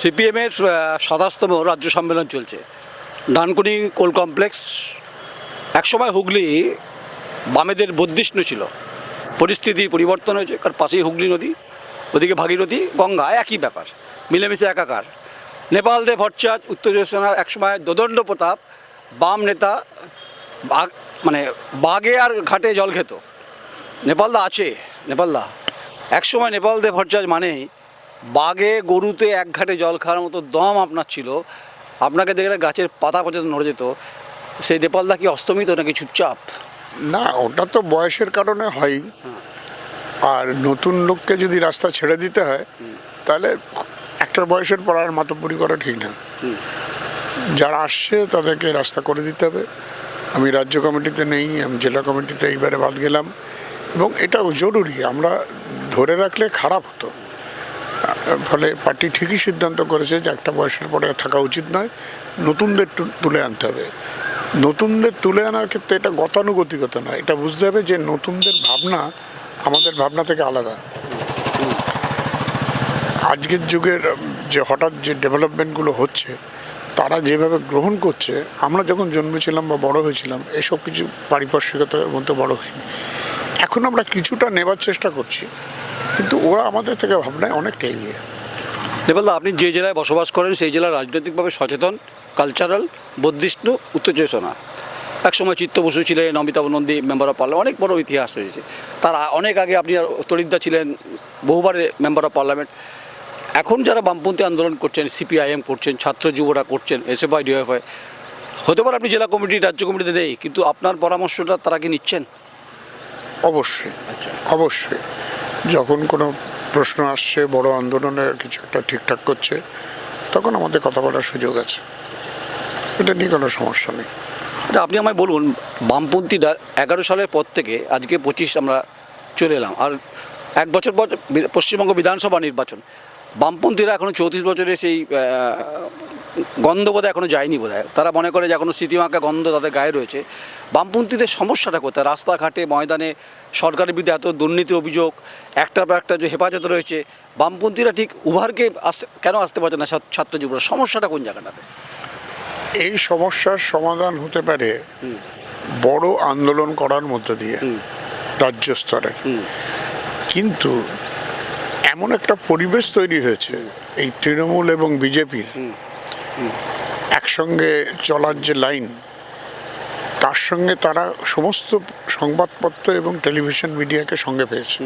সিপিএমের সাতাশতম রাজ্য সম্মেলন চলছে। ডানকুনি কোল কমপ্লেক্স, একসময় হুগলি বামেদের বদ্ধিষ্ণু ছিল। পরিস্থিতি পরিবর্তন হয়েছে, কারণ পাশেই হুগলি নদী, ওদিকে ভাগীরথী, গঙ্গা, একই ব্যাপার, মিলেমিশে একাকার। নেপাল দে ভট্টাচ উত্তর চব্বিশ একসময় দোদণ্ড প্রতাপ, বাম নেতা, বাঘ মানে বাঘে আর ঘাটে জল খেত। নেপালদা আছে নেপালদা একসময় নেপাল দে ভট্টাচ মানেই বাঘে গরুতে এক ঘাটে জল খাওয়ার মতো দম আপনার ছিল। আপনাকে দেখলে গাছের পাতা পর্যন্ত নড়ে যেত। সেই নেপালদা কি অস্তমিত নাকি চুপচাপ? না ওটা তো বয়সের কারণে হয়। আর নতুন লোককে যদি রাস্তা ছেড়ে দিতে হয় তাহলে একটা বয়সের পর আর মাতব্বরি করা ঠিক না। যারা আসছে তাদেরকে রাস্তা করে দিতে হবে। আমি রাজ্য কমিটিতে নেই আমি জেলা কমিটিতে এইবারে বাদ গেলাম। এবং এটাও জরুরি আমরা ধরে রাখলে খারাপ হতো। ফলে পার্টি ঠিকই সিদ্ধান্ত করেছে যে একটা বয়সের পরে থাকা উচিত নয়, নতুনদের তুলে আনতে হবে। নতুনদের তুলে আনার ক্ষেত্রে এটা গতানুগতিকতা নয়, এটা বুঝতে হবে যে নতুনদের ভাবনা আমাদের ভাবনা থেকে আলাদা। আজকের যুগের, যে হঠাৎ যে ডেভেলপমেন্টগুলো হচ্ছে, তারা যেভাবে গ্রহণ করছে, আমরা যখন জন্মেছিলাম বা বড় হয়েছিলাম, এসব কিছু পারিপার্শ্বিকতার মধ্যে বড় হয়নি। এখন আমরা কিছুটা নেবার চেষ্টা করছি। কিন্তু ওরা আমাদের থেকে ভাবনায় অনেকটা এগিয়ে। নেপালদা আপনি যে জেলায় বসবাস করেন সেই জেলা রাজনৈতিকভাবে সচেতন কালচারাল চব্বিশ পরগনা একসময় চিত্ত বসু ছিলেন Amitabh Nandi member of parliament অনেক বড় ইতিহাস রয়েছে। তার অনেক আগে আপনি তরিদ্দা ছিলেন বহুবারে মেম্বার অফ পার্লামেন্ট এখন যারা বামপন্থী আন্দোলন করছেন সিপিআইএম করছেন ছাত্র যুবরা করছেন এসএফআই ডিএফআই হতে পারে আপনি জেলা কমিটি রাজ্য কমিটিতে নেই কিন্তু আপনার পরামর্শটা তারা কি নিচ্ছেন? অবশ্যই। আচ্ছা। অবশ্যই। যখন কোনো প্রশ্ন আসছে, বড় আন্দোলনের কিছু একটা ঠিকঠাক করছে, তখন আমাদের কথা বলার সুযোগ আছে। এটা নিয়ে কোনো সমস্যা নেই। আপনি আমায় বলুন, বামপন্থীরা এগারো সালের পর থেকে আজকে পঁচিশ আমরা চলে এলাম। আর এক বছর পর পশ্চিমবঙ্গ বিধানসভা নির্বাচন। বামপন্থীরা এখনও চৌত্রিশ বছরে সেই গন্ধ বোধহয় এখনও যায়নি বোধ তারা মনে করে যে এখনও স্মৃতিমাখা গন্ধ তাদের গায়ে রয়েছে। বামপন্থীদের সমস্যাটা কোথায়? রাস্তাঘাটে ময়দানে সরকারের বিরুদ্ধে এত দুর্নীতি অভিযোগ একটার পর একটা যে হেফাজত রয়েছে বামপন্থীরা ঠিক উভারকে আসতে কেন আসতে পারছে না ছাত্র- ছাত্র যুবরা? সমস্যাটা কোন জায়গাটাতে এই সমস্যার সমাধান হতে পারে বড় আন্দোলন করার মধ্য দিয়ে রাজ্য স্তরে। কিন্তু এমন একটা পরিবেশ তৈরি হয়েছে এই তৃণমূল এবং বিজেপির একসঙ্গে চলার যে লাইন তার সঙ্গে তারা সমস্ত সংবাদপত্র এবং টেলিভিশন মিডিয়াকে সঙ্গে পেয়েছে।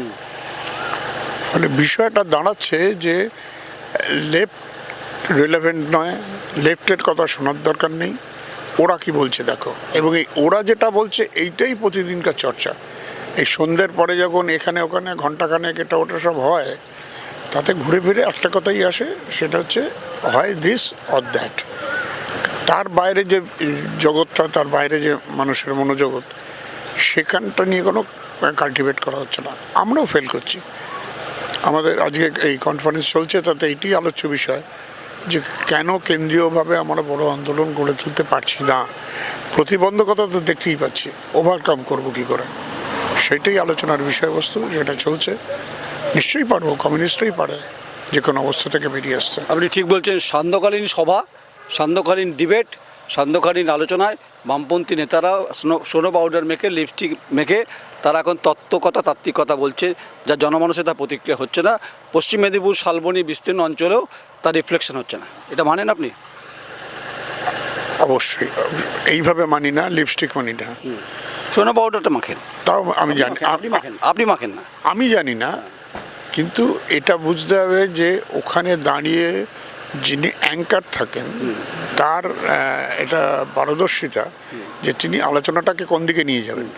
ফলে বিষয়টা দাঁড়াচ্ছে যে লেফট রিলেভেন্ট নয় লেফটের কথা শোনার দরকার নেই। ওরা কি বলছে দেখো? এবং এই ওরা যেটা বলছে এইটাই প্রতিদিনকার চর্চা। এই সন্ধ্যের পরে যখন এখানে ওখানে ঘন্টাখানেক এটা ওটা সব হয় তাতে ঘুরে ফিরে একটা কথাই আসে, সেটা হচ্ছে, হয় দিস অর দ্যাট তার বাইরে যে জগৎটা, তার বাইরে যে মানুষের মনোজগৎ, সেখানটা নিয়ে কোনো কাল্টিভেট করা হচ্ছে না। আমরাও ফেল করছি। আমাদের আজকে এই কনফারেন্স চলছে, তাতে এইটি আলোচ্য বিষয় যে কেন কেন্দ্রীয়ভাবে আমরা বড় আন্দোলন গড়ে তুলতে পারছি না। প্রতিবন্ধকতা তো দেখতেই পাচ্ছি ওভারকাম করব কি করে? সেটাই আলোচনার বিষয়বস্তু যেটা চলছে। নিশ্চয়ই পারব কমিউনিস্টরাই পারে যে কোনো অবস্থা থেকে বেরিয়ে আসতে। আপনি ঠিক বলছেন সান্ধ্যকালীন সভা সান্ধ্যকালীন ডিবেট সান্ধ্যকালীন আলোচনায় বামপন্থী নেতারা স্নো পাউডার মেখে লিপস্টিক মেখে তারা এখন তত্ত্বকতা তাত্ত্বিকতা বলছে যা জনমানুষে তা প্রতিক্রিয়া হচ্ছে না। পশ্চিম মেদিনীপুর শালবনী বিস্তীর্ণ অঞ্চলেও তার রিফ্লেকশন হচ্ছে না। এটা মানেন আপনি? অবশ্যই। এইভাবে মানি না লিপস্টিক মানি না। সোনো পাউডারটা মাখেন। তাও আমি জানি আপনি মাখেন? আপনি মাখেন না? আমি জানি না কিন্তু এটা বুঝতে হবে যে ওখানে দাঁড়িয়ে যিনি অ্যাঙ্কার থাকেন তার এটা পারদর্শিতা যে তিনি আলোচনাটাকে কোন দিকে নিয়ে যাবেন।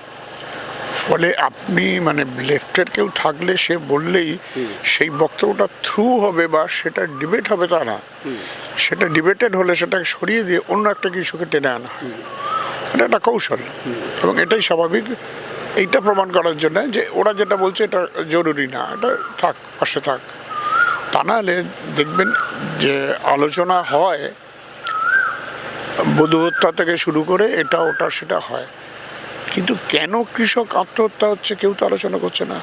ফলে আপনি মানে লেফটের কেউ থাকলে সে বললেই সেই বক্তব্যটা থ্রু হবে বা সেটা ডিবেট হবে তা না। সেটা ডিবেটেড হলে সেটাকে সরিয়ে দিয়ে অন্য একটা কিছুকে টেনে আনা হয়। এটা একটা কৌশল। এবং এটাই স্বাভাবিক এইটা প্রমাণ করার জন্য যে ওরা যেটা বলছে এটা জরুরি না এটা থাক পাশে থাক। তা নাহলে দেখবেন যে আলোচনা হয় বধূ হত্যা থেকে শুরু করে এটা ওটা সেটা হয়। কিন্তু কেন কৃষক আত্মহত্যা হচ্ছে কেউ তো আলোচনা করছে না?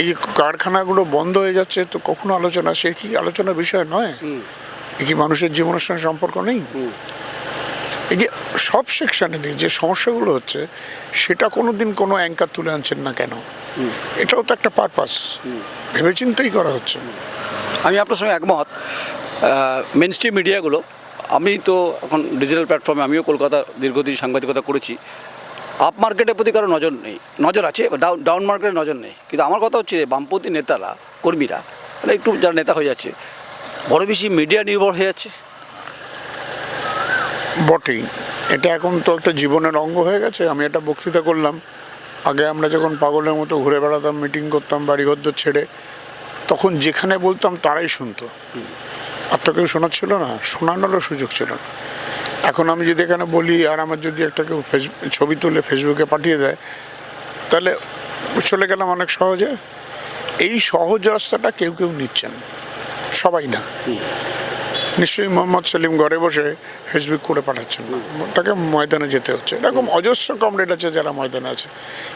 এই যে কারখানাগুলো বন্ধ হয়ে যাচ্ছে তো কখনো আলোচনা সে কি আলোচনার বিষয় নয়? এ কি মানুষের জীবনের সঙ্গে সম্পর্ক নেই? এই যে সব সেকশনে নেই যে সমস্যাগুলো হচ্ছে সেটা কোনো দিন কোনো অ্যাঙ্কার তুলে আনছেন না কেন? এটাও তো একটা পারপাস ভেবেচিন্তেই করা হচ্ছে। আমি আপনার সঙ্গে একমত। মেন স্ট্রিম মিডিয়াগুলো আমি তো এখন ডিজিটাল প্ল্যাটফর্মে আমিও কলকাতা দীর্ঘদিন সাংবাদিকতা করেছি। আপ মার্কেটের প্রতি কারও নজর নেই। নজর আছে ডাউন ডাউন মার্কেটের নজর নেই। কিন্তু আমার কথা হচ্ছে যে বামপন্থী নেতারা কর্মীরা মানে একটু যারা নেতা হয়ে যাচ্ছে বড় বেশি মিডিয়া নির্ভর হয়ে যাচ্ছে। বটেই। এটা এখন তো একটা জীবনের অঙ্গ হয়ে গেছে, আমি একটা বক্তৃতা করলাম। আগে আমরা যখন পাগলের মতো ঘুরে বেড়াতাম মিটিং করতাম বাড়িঘর ছেড়ে, তখন যেখানে বলতাম তারাই শুনতো। আর তো কেউ শোনাচ্ছিল না, শোনানোরও সুযোগ ছিল না। এখন আমি যদি এখানে বলি, আর আমার যদি একটা কেউ ছবি তুলে ফেসবুকে পাঠিয়ে দেয়, তাহলে চলে গেলাম অনেক সহজে। এই সহজ রাস্তাটা কেউ কেউ নিচ্ছেন, সবাই না। নিশ্চয়ই মোহাম্মদ সেলিম ঘরে বসে ফেসবুক করে পাঠাচ্ছেন। না তাকে ময়দানে যেতে হচ্ছে। এরকম অজস্র কমরেড আছে যারা ময়দানে আছে।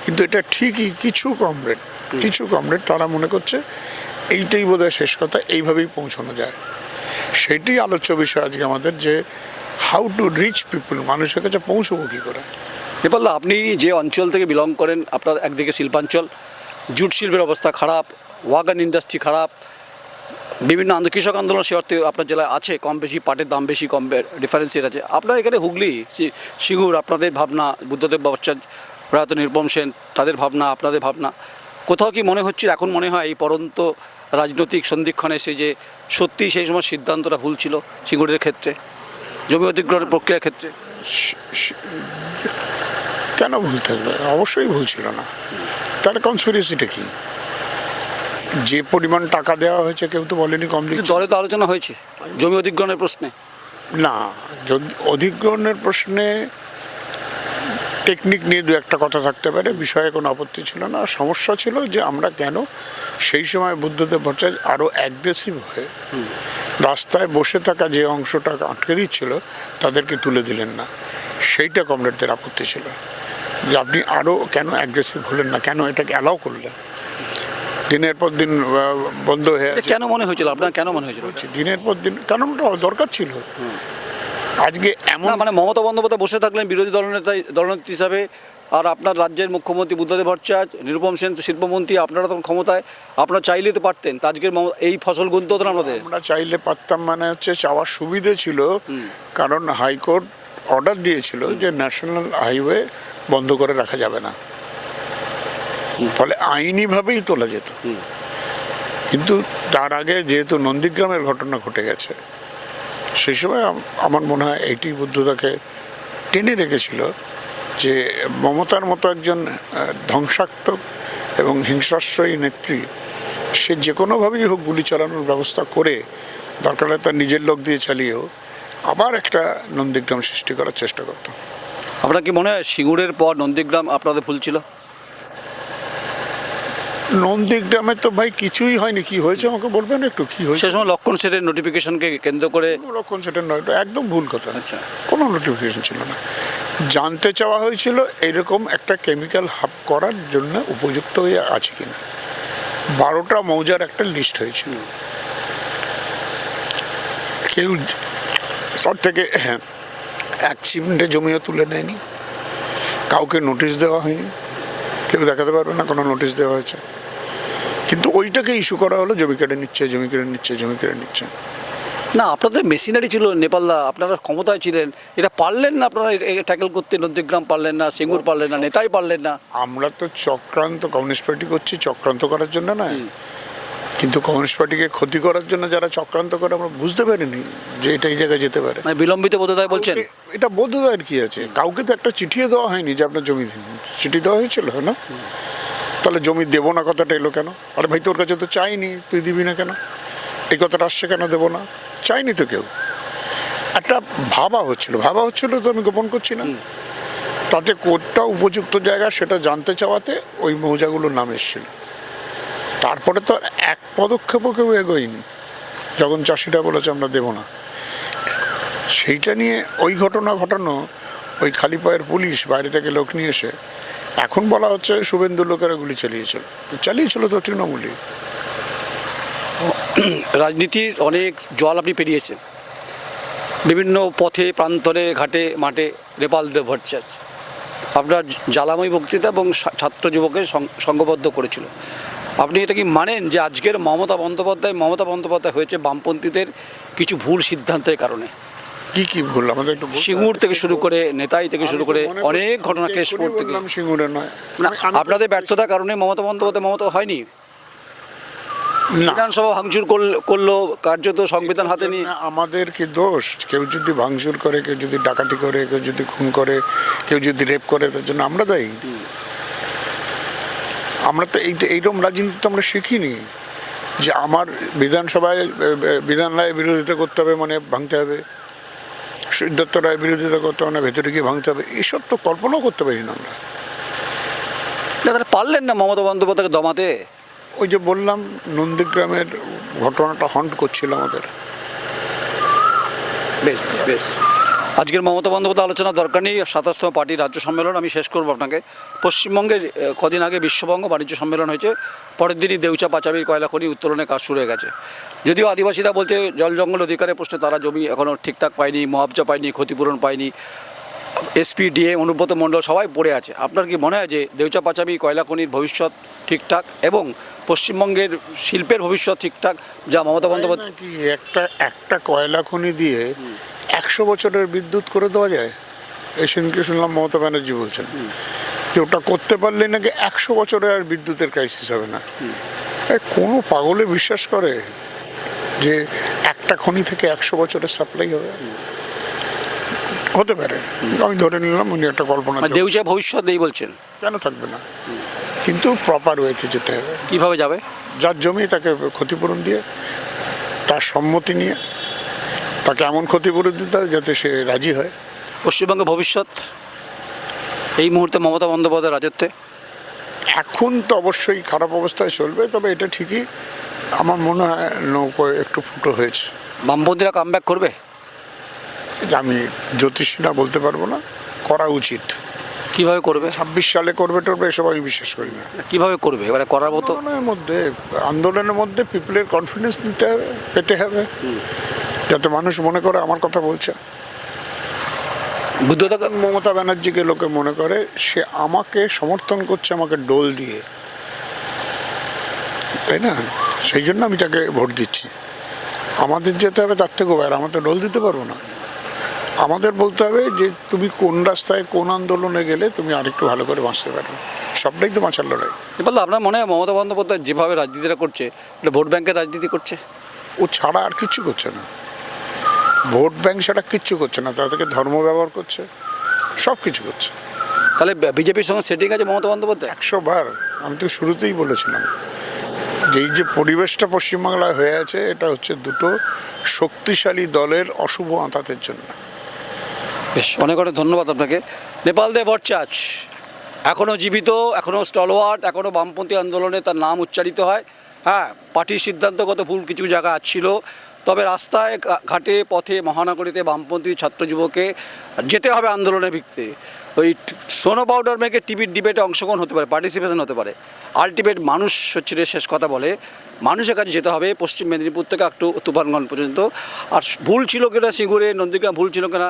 কিন্তু এটা ঠিকই কিছু কমরেড কিছু কমরেড তারা মনে করছে এইটাই বোধহয় শেষ কথা এইভাবেই পৌঁছানো যায়। সেটি আলোচ্য বিষয় আজকে আমাদের যে হাউ টু রিচ পিপল মানুষের কাছে পৌঁছবো কী করে? নেপাল আপনি যে অঞ্চল থেকে বিলং করেন আপনার একদিকে শিল্পাঞ্চল জুট শিল্পের অবস্থা খারাপ ওয়াগান ইন্ডাস্ট্রি খারাপ বিভিন্ন আন্দোলন কৃষক আন্দোলন সে অর্থে আপনার জেলায় আছে, কম বেশি, পাটের দাম বেশি, কম ডিফারেন্সিয়েট আছে। আপনার এখানে হুগলি, সি- সিঙ্গুর, আপনাদের ভাবনা, বুদ্ধদেব ভট্টাচার্য প্রয়াত নির্বম সেন, তাদের ভাবনা, আপনাদের ভাবনা। কোথাও কি মনে হচ্ছে, এখন মনে হয় এই পরন্ত রাজনৈতিক সন্ধিক্ষণে এসে যে সত্যি সেই সময় সিদ্ধান্তটা ভুল ছিল সিঙ্গুরের ক্ষেত্রে, জমি অধিগ্রহণের প্রক্রিয়ার ক্ষেত্রে? স- স- কেন ভুল থাকবে? অবশ্যই ভুল ছিল না। তার কনসপিরেসিটা কি? যে পরিমাণ টাকা দেওয়া হয়েছে কেউ তো বলেনি কম দিচ্ছে। দলে তো আলোচনা হয়েছে জমি অধিগ্রহণের প্রশ্নে। না যদি অধিগ্রহণের প্রশ্নে টেকনিক নিয়ে দু একটা কথা থাকতে পারে বিষয়ে কোনো আপত্তি ছিল না। সমস্যা ছিল যে আমরা কেন সেই সময় বুদ্ধদেব ভট্টাচার্য আরও অ্যাগ্রেসিভ হয়ে রাস্তায় বসে থাকা যে অংশটা আটকে দিচ্ছিল তাদেরকে তুলে দিলেন না। সেইটা কমরেডদের আপত্তি ছিল যে আপনি আরও কেন অ্যাগ্রেসিভ হলেন না? কেন এটাকে অ্যালাউ করলেন? দিনের পর দিন বন্ধ হয়ে আছে। কেন মনে হয়েছিল? আপনার কেন মনে হয়েছিল? বলছি, দিনের পর দিন কারণ দরকার ছিল। আজকে এমন মানে মমতা বন্দ্যোপাধ্যায় বসে থাকলেন বিরোধী দলনেতা দলনেত্রী হিসাবে আর আপনার রাজ্যের মুখ্যমন্ত্রী বুদ্ধদেব ভট্টাচার্য নিরুপম সেন শিল্পমন্ত্রী আপনারা তখন ক্ষমতায় আপনারা চাইলে তো পারতেন। আজকের এই ফসল গুনতে হতো না আমাদের? আমরা চাইলে পারতাম মানে হচ্ছে চাওয়ার সুবিধে ছিল। কারণ হাইকোর্ট অর্ডার দিয়েছিল যে ন্যাশনাল হাইওয়ে বন্ধ করে রাখা যাবে না। ফলে আইনিভাবেই তোলা যেত। কিন্তু তার আগে যেহেতু নন্দীগ্রামের ঘটনা ঘটে গেছে সেই সময় আমার মনে হয় এইটি বুদ্ধতাকে টেনে রেখেছিল যে মমতার মতো একজন ধ্বংসাত্মক এবং হিংসাশ্রয়ী নেত্রী সে যে কোনোভাবেই হোক গুলি চালানোর ব্যবস্থা করে দরকার হয় তার নিজের লোক দিয়ে চালিয়েও আবার একটা নন্দীগ্রাম সৃষ্টি করার চেষ্টা করতো। আপনার কি মনে হয় সিঙ্গুরের পর নন্দীগ্রাম আপনাদের ভুল ছিল? নন্দীগ্রামে তো ভাই কিছুই হয়নি। কি হয়েছে আমাকে বলবেন একটু? কি হয়েছে? সে সময় লক্ষণ সেটের নোটিফিকেশনকে কেন্দ্র করে কোনো রকম সেটা নয় একদম ভুল কথা। আচ্ছা। কোনো নোটিফিকেশন ছিল না। জানতে চাওয়া হয়েছিল এরকম একটা কেমিক্যাল হাব করার জন্য উপযুক্ত হয়ে আছে কিনা। বারোটা মৌজার একটা লিস্ট হয়েছিল। কেউ তার থেকে হ্যাঁ, এক সিমেন্টে জমিও তুলে নেয়নি। কাউকে নোটিশ দেওয়া হয়নি। কেউ দেখাতে পারবে না কোনো নোটিশ দেওয়া হয়েছে। কিন্তু ওইটাকে ইস্যু করা হলো জমি কেটে নিচ্ছে জমি কেটে নিচ্ছে জমি কেটে নিচ্ছে। না আপনাদের মেশিনারি ছিল নেপালদা আপনারা ক্ষমতায় ছিলেন। এটা পারলেন না আপনারা ট্যাকেল করতে? নন্দীগ্রাম পারলেন না সিঙ্গুর পারলেন না নেতাই পারলেন না। আমরা তো চক্রান্ত কমিউনিস্ট পার্টি করছি চক্রান্ত করার জন্য না। কিন্তু কমিউনিস্ট পার্টিকে ক্ষতি করার জন্য যারা চক্রান্ত করে আমরা বুঝতে পারিনি যে এটা এই জায়গায় যেতে পারে। মানে বিলম্বিত বোধদায় বলছেন? এটা বোধদায়ের কি আছে। কাউকে তো একটা চিঠিও দেওয়া হয়নি যে আপনার জমি দিন চিঠি দেওয়া হয়েছিল না? তাহলে জমি দেবো না কথাটা এলো কেন? আরে ভাই তোর কাছে তো চাইনি তুই দিবি না কেন? এই কথাটা আসছে কেন দেবো না? চাইনি তো কেউ। একটা ভাবা হচ্ছিল ভাবা হচ্ছিল তো আমি গোপন করছি না। তাতে কোনটা উপযুক্ত জায়গা সেটা জানতে চাওয়াতে ওই মৌজাগুলোর নাম এসেছিল। তারপরে তো এক পদক্ষেপও কেউ এগোয়নি। যখন চাষিরা বলেছে আমরা দেবো না। সেইটা নিয়ে ওই ঘটনা ঘটানো ওই খালি পায়ের পুলিশ বাইরে থেকে লোক নিয়ে এসে এখন বলা হচ্ছে শুভেন্দু লোকেরা গুলি চালিয়েছিল। চালিয়েছিল তো তৃণমূলই। রাজনীতির অনেক জল আপনি পেরিয়েছেন। বিভিন্ন পথে, প্রান্তরে, ঘাটে, মাঠে নেপাল দেব ভট্টাচ আপনার জ্বালাময় বক্তৃতা এবং ছাত্র যুবকে সংঘবদ্ধ করেছিল। আপনি এটা কি মানেন যে আজকের মমতা বন্দ্যোপাধ্যায় মমতা বন্দ্যোপাধ্যায় হয়েছে বামপন্থীদের কিছু ভুল সিদ্ধান্তের কারণে? কি কি ভুল? আমাদের একটু সিঙ্গুর থেকে শুরু করে নেতাই থেকে শুরু করে মনে অনেক ঘটনা এক্ষুনি থেকে সিঙ্গুরে নয়। না আমি- আমি- আপনাদের ব্যর্থতার কারণে মমতা বন্দ্যোপাধ্যায় মমতা হয়নি? বিধানসভা ভাঙচুর করল- কার্যত সংবিধান হাতে নিয়ে। আমাদের কি দোষ? কেউ যদি ভাঙচুর করে কেউ যদি ডাকাতি করে কেউ যদি খুন করে কেউ যদি রেপ করে তার জন্য আমরা দায়ী। আমরা তো এই এইরকম রাজনীতি তো আমরা শিখিনি। যে আমার বিধানসভায় এ, এ, বিধান রায় বিরোধিতা করতে হবে মানে ভাঙতে হবে। সিদ্ধার্থ রায় বিরোধিতা করতে হবে না ভেতরে গিয়ে ভাঙতে হবে এসব তো কল্পনাও করতে পারি না আমরা। না তাহলে পারলেন না মমতা বন্দ্যোপাধ্যায়কে দমাতে? ওই যে বললাম নন্দীগ্রামের ঘটনাটা হন্ট করছিল আমাদের। বেশ বেশ। আজকের মমতা বন্দ্যোপাধ্যায় আলোচনা দরকার নেই সাতাশতম পার্টি রাজ্য সম্মেলন আমি শেষ করব আপনাকে। পশ্চিমবঙ্গের কদিন আগে বিশ্ববঙ্গ বাণিজ্য সম্মেলন হয়েছে পরের দিনই দেউচা পাচামির কয়লা খনি উত্তোলনের কাজ শুরু হয়ে গেছে। যদিও আদিবাসীরা বলছে জল জঙ্গল অধিকারের প্রশ্নে তারা জমি এখনও ঠিকঠাক পায়নি মুআবজা পায়নি ক্ষতিপূরণ পায়নি এসপি ডিএ অনুব্রত মণ্ডল সবাই পড়ে আছে। আপনার কি মনে হয় যে দেউচা পাচামি কয়লা খনির ভবিষ্যৎ ঠিকঠাক এবং পশ্চিমবঙ্গের শিল্পের ভবিষ্যৎ ঠিকঠাক যা মমতা বন্দ্যোপাধ্যায় একটা একটা কয়লা খনি দিয়ে একশো বছরের বিদ্যুৎ করে দেওয়া যায়? এই সেদিনকে শুনলাম মমতা ব্যানার্জি বলছেন। যে ওটা করতে পারলে নাকি একশো বছরে আর বিদ্যুতের ক্রাইসিস হবে না? কোনো পাগলে বিশ্বাস করে যে একটা খনি থেকে একশো বছরের সাপ্লাই হবে? হতে পারে। আমি ধরে নিলাম উনি একটা কল্পনা মানে দেউচা ভবিষ্যৎ নেই বলছেন। কেন থাকবে না? কিন্তু প্রপার ওয়েতে যেতে হবে। কীভাবে যাবে? যার জমি তাকে ক্ষতিপূরণ দিয়ে তার সম্মতি নিয়ে তাকে এমন ক্ষতিপূরণ দিতে হবে যাতে সে রাজি হয়? পশ্চিমবঙ্গের ভবিষ্যৎ এই মুহূর্তে মমতা বন্দ্যোপাধ্যায় রাজত্বে। এখন তো অবশ্যই খারাপ অবস্থায় চলবে তবে এটা ঠিকই আমার মনে হয় নৌকো একটু ফুটো হয়েছে। বামপন্থীরা কামব্যাক করবে? এটা আমি জ্যোতিষীরা বলতে পারব না করা উচিত। কীভাবে করবে? ছাব্বিশ সালে করবে টরবে এসব আমি বিশ্বাস করি না। কীভাবে করবে? এবারে করার মতো? আন্দোলনের মধ্যে আন্দোলনের মধ্যে পিপলের কনফিডেন্স নিতে হবে পেতে হবে। মানুষ মনে করে আমার কথা বলছে। বুদ্ধতা মমতা ব্যানার্জিকে লোকে মনে করে সে আমাকে সমর্থন করছে আমাকে ডোল দিয়ে। তাই না? সেই জন্য আমি তাকে ভোট দিচ্ছি। আমাদের যেতে হবে তার থেকেও বাইরে। আমরা তো ডোল দিতে পারব না। আমাদের বলতে হবে যে তুমি কোন রাস্তায় কোন আন্দোলনে গেলে তুমি আরেকটু ভালো করে বাঁচতে পারবে সবটাই তো বাঁচার লড়াই। বলতো আপনার মনে হয় মমতা বন্দ্যোপাধ্যায় যেভাবে রাজনীতিটা করছে এটা ভোট ব্যাংকের রাজনীতি করছে? ও ছাড়া আর কিচ্ছু করছে না। ভোট ব্যাংক সেটা কিচ্ছু করছে না তা থেকে ধর্ম ব্যবহার করছে সব কিছু করছে। তাহলে বিজেপির সঙ্গে সেটিং আছে মমতা বন্দ্যোপাধ্যায় একশো বার আমি তো শুরুতেই বলেছিলাম যে এই যে পরিবেশটা পশ্চিমবাংলায় হয়ে আছে এটা হচ্ছে দুটো শক্তিশালী দলের অশুভ আঁতাতের জন্য। বেশ অনেক অনেক ধন্যবাদ আপনাকে। নেপাল দে ভট্টাচ এখনও জীবিত এখনও স্টলওয়ার্ড এখনও বামপন্থী আন্দোলনে তার নাম উচ্চারিত হয়। হ্যাঁ পার্টির সিদ্ধান্তগত ভুল কিছু জায়গা ছিল তবে রাস্তায় ঘাটে, পথে, মহানগরীতে বামপন্থী ছাত্র যুবকে যেতে হবে আন্দোলনের ভিত্তিতে। ওই সোনো পাউডার মেখে টিভির ডিবেটে অংশগ্রহণ হতে পারে পার্টিসিপেশন হতে পারে। আলটিমেট মানুষ হচ্ছে শেষ কথা বলে, মানুষের কাছে যেতে হবে, পশ্চিম মেদিনীপুর থেকে একটু তুফানগঞ্জ পর্যন্ত। আর ভুল ছিল কিনা সিঙ্গুরে, নন্দীগ্রাম ভুল ছিল কিনা,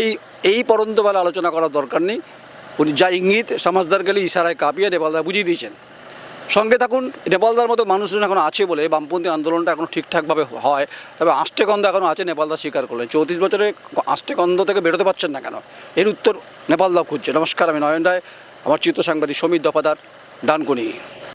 এই এই পরন্তবেলা আলোচনা করার দরকার নেই। উনি যা ইঙ্গিত সমাজদার গেলে ইশারায় কাঁপিয়ে নেপালদা বুঝিয়ে দিয়েছেন। সঙ্গে থাকুন নেপালদার মতো মানুষজন এখন আছে বলে বামপন্থী আন্দোলনটা এখনও ঠিকঠাকভাবে হয়, তবে আষ্টে গন্ধ এখনও আছে, নেপালদা স্বীকার করলেন। চৌত্রিশ বছরে আষ্টে থেকে বেরোতে পারছেন না কেন? এর উত্তর নেপালদাও খুঁজছে। নমস্কার, আমি নয়ন রায়, আমার চিত্র সাংবাদিক সমীর দফাদার, ডানকুনি।